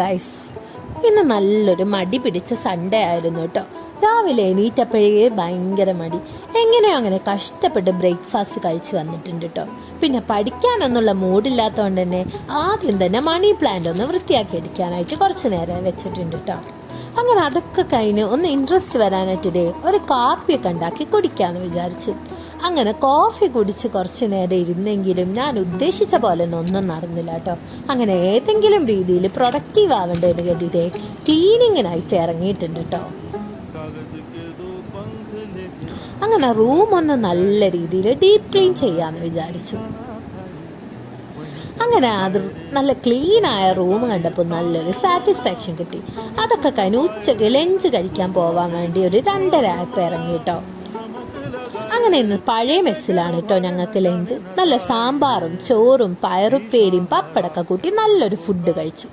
Guys ഇന്ന് നല്ലൊരു മടി പിടിച്ച സൺഡേ ആയിരുന്നു കേട്ടോ. രാവിലെ എണീറ്റപ്പോഴേ ഭയങ്കര മടി. എങ്ങനെയോ അങ്ങനെ കഷ്ടപ്പെട്ട് ബ്രേക്ക്ഫാസ്റ്റ് കഴിച്ച് വന്നിട്ടുണ്ട് കേട്ടോ. പിന്നെ പഠിക്കാനൊന്നുള്ള മൂഡില്ലാത്തതുകൊണ്ട് തന്നെ ആദ്യം തന്നെ മണി പ്ലാന്റ് ഒന്ന് വൃത്തിയാക്കി എടുക്കാനായിട്ട് കുറച്ച് നേരം വെച്ചിട്ടുണ്ട് കേട്ടോ. അങ്ങനെ അതൊക്കെ കഴിഞ്ഞ് ഒന്ന് ഇൻട്രസ്റ്റ് വരാനായിട്ട് ഇതേ ഒരു കാപ്പിയൊക്കെ ഉണ്ടാക്കി കുടിക്കാമെന്ന് വിചാരിച്ചു. അങ്ങനെ കോഫി കുടിച്ച് കുറച്ച് നേരം ഇരുന്നെങ്കിലും ഞാൻ ഉദ്ദേശിച്ച പോലെ ഒന്നും നടന്നില്ല കേട്ടോ. അങ്ങനെ ഏതെങ്കിലും രീതിയിൽ പ്രൊഡക്റ്റീവ് ആവേണ്ടതെന്ന് കരുതിയതേ ക്ലീനിങ്ങിനായിട്ട് ഇറങ്ങിയിട്ടുണ്ട് കേട്ടോ. അങ്ങനെ റൂം ഒന്ന് നല്ല രീതിയിൽ ഡീപ് ക്ലീൻ ചെയ്യാമെന്ന് വിചാരിച്ചു. അങ്ങനെ അത് നല്ല ക്ലീൻ ആയ റൂം കണ്ടപ്പോൾ നല്ലൊരു സാറ്റിസ്ഫാക്ഷൻ കിട്ടി. അതൊക്കെ കഴിഞ്ഞ് ഉച്ചയ്ക്ക് ലഞ്ച് കഴിക്കാൻ പോവാൻ വേണ്ടി ഒരു രണ്ടര ആയപ്പോൾ ഇറങ്ങി കേട്ടോ. അങ്ങനെ ഇന്ന് പഴയ മെസ്സിലാണ് കേട്ടോ ഞങ്ങൾക്ക് ലഞ്ച്. നല്ല സാമ്പാറും ചോറും പയറുപ്പേരിയും പപ്പടക്ക കൂട്ടി നല്ലൊരു ഫുഡ് കഴിച്ചു.